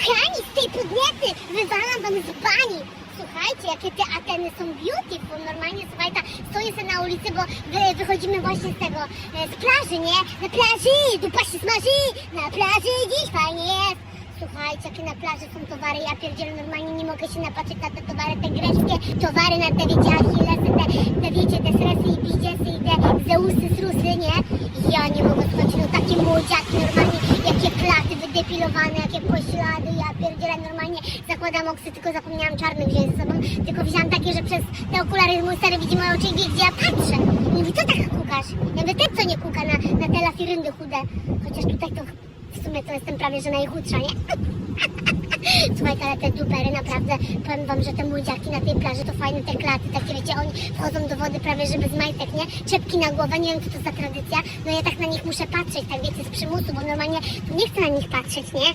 Kochani, z tej podniety wywalam wam z bani. Słuchajcie, jakie te Ateny są beautiful. Normalnie, słuchaj, ta, stoję sobie na ulicy, bo wy, wychodzimy właśnie z tego, e, z plaży, nie? Na plaży, dupa się smaży, na plaży dziś fajnie jest. Słuchajcie, jakie na plaży są towary, ja pierdzielę, normalnie nie mogę się napatrzeć na te towary, te greckie towary, na te, wiecie, achillesy, te, te wiecie, te sresy i bidziesy i te zeusy, srusy, nie? Ja nie mogę słuchać, no takie młodziaki, normalnie, wydepilowane, jakie poślady, ja pierdzielę, normalnie zakładam oksy, tylko zapomniałam czarny wziąć ze sobą, tylko wziąłam takie, że przez te okulary mój stary widzi moje oczy i wie, gdzie ja patrzę. I mówi, co tak kukasz? Ja mówię, co nie kuka na, na te lafiryndy chude, chociaż tutaj to w sumie to jestem prawie, że najchudsza, nie? Słuchajcie, ale te dupery naprawdę, powiem wam, że te młodziaki na tej plaży to fajne te klaty, takie wiecie, oni wchodzą do wody prawie, że bez majtek, nie? Czepki na głowę, nie wiem co to za tradycja, no ja tak na nich muszę patrzeć, tak wiecie, z przymusu, bo normalnie nie chcę na nich patrzeć, nie?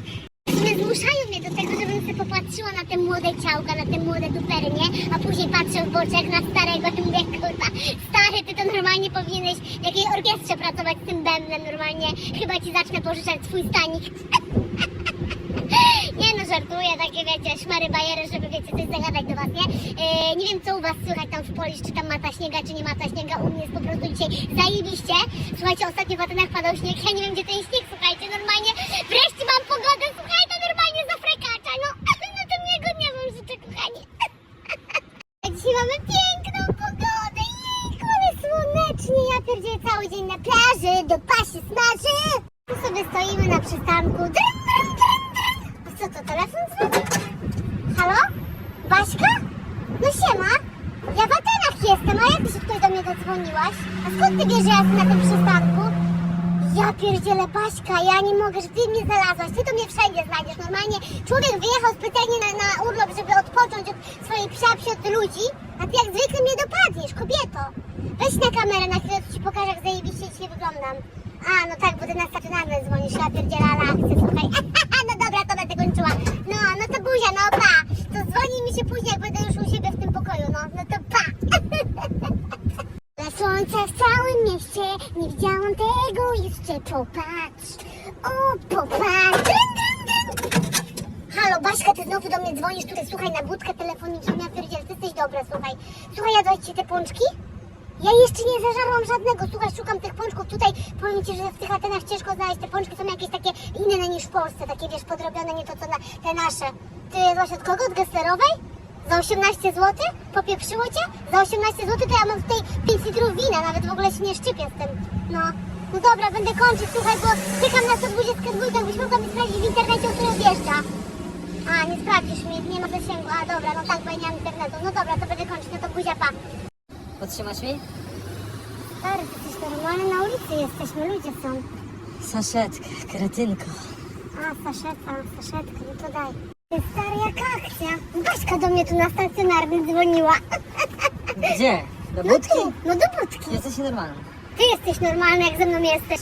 Sumie zmuszają mnie do tego, żebym sobie popatrzyła na te młode ciałka, na te młode dupery, nie? A później patrzę w boczek na starego i mówię, kurwa, stary, ty to normalnie powinieneś w jakiej orkiestrze pracować z tym bębnem, normalnie. Chyba ci zacznę pożyczać swój stanik. Nie no, żartuję, takie wiecie, szmary bajery, żeby wiecie, coś zagadać do was, nie? Yy, nie wiem co u was słychać tam w Polisz, czy tam mata śniega, czy nie mata śniega, u mnie jest po prostu dzisiaj zajebiście. Słuchajcie, ostatnio w Atenach padał śnieg, ja nie wiem gdzie ten śnieg, słuchajcie, normalnie wreszcie mam pogodę, słuchajcie, normalnie zafrekacza, no, no to miłego dnia wam życzę, kochani. A Dzisiaj mamy piękną pogodę, jejku, ale słonecznie, ja pierdzielę cały dzień na plaży, do pasie smaży. Tu sobie stoimy na przystanku, drym, drym. A co to, telefon dzwoni? Halo? Baśka? No siema. Ja w Atenach jestem, a jak się tutaj do mnie dodzwoniłaś? A skąd ty wiesz, że ja jestem na tym przystanku? Ja pierdzielę Baśka, ja nie mogę, że ty mnie znalazłaś, ty to mnie wszędzie znajdziesz. Normalnie człowiek wyjechał specjalnie na, na urlop, żeby odpocząć od swojej psiapsi od ludzi, a ty jak zwykle mnie dopadniesz, kobieto. Weź na kamerę na chwilę, ci pokażę, jak zajebiście dzisiaj wyglądam. A, no tak, bo ty na stacjonarne dzwonisz, ja pierdzielę, ale akcję, słuchaj. no dobra, to będę kończyła. No, no to buzia, no pa. To dzwoni mi się później, jak będę już u siebie w tym pokoju, no, no to pa. Na słońce w całym mieście nie widziałam tego jeszcze. Popatrz, o popatrz. Dyn, dyn, dyn. Halo, Baśka, ty znowu do mnie dzwonisz tutaj, słuchaj, na budkę telefoniczną, ja pierdzielę, ty jesteś dobra, słuchaj. Słuchaj, jadłaś ci te pączki? Ja jeszcze nie zażarłam żadnego, słuchaj, szukam tych pączków tutaj, powiem ci, że w tych Atenach ciężko znaleźć, te pączki są jakieś takie inne niż w Polsce, takie wiesz, podrobione, nie to co na, te nasze. Ty jadłaś od kogo? Od gesterowej? Za 18 zł? Popieprzyło cię? Za 18 zł to ja mam tutaj 5 litrów wina, nawet w ogóle się nie szczypię z tym. No, no dobra, będę kończyć, słuchaj, bo czekam na 122, jakbyś mogła mi sprawdzić w internecie, o której odjeżdża. A, nie sprawdzisz mi, nie ma zasięgu, a dobra, no tak, bo ja nie mam internetu. No dobra, to będę kończyć, no to buzia, pa. Podtrzymasz mi? Stary, ty jesteś normalny, na ulicy jesteśmy, ludzie są. Saszetkę, kretynko. A, saszetka, saszetka, no to daj. Ty stary, jaka akcja? Baśka do mnie tu na stacjonarny dzwoniła. Gdzie? Do No budki? tu, no do budki. Jesteś normalny. Ty jesteś normalny, jak ze mną jesteś.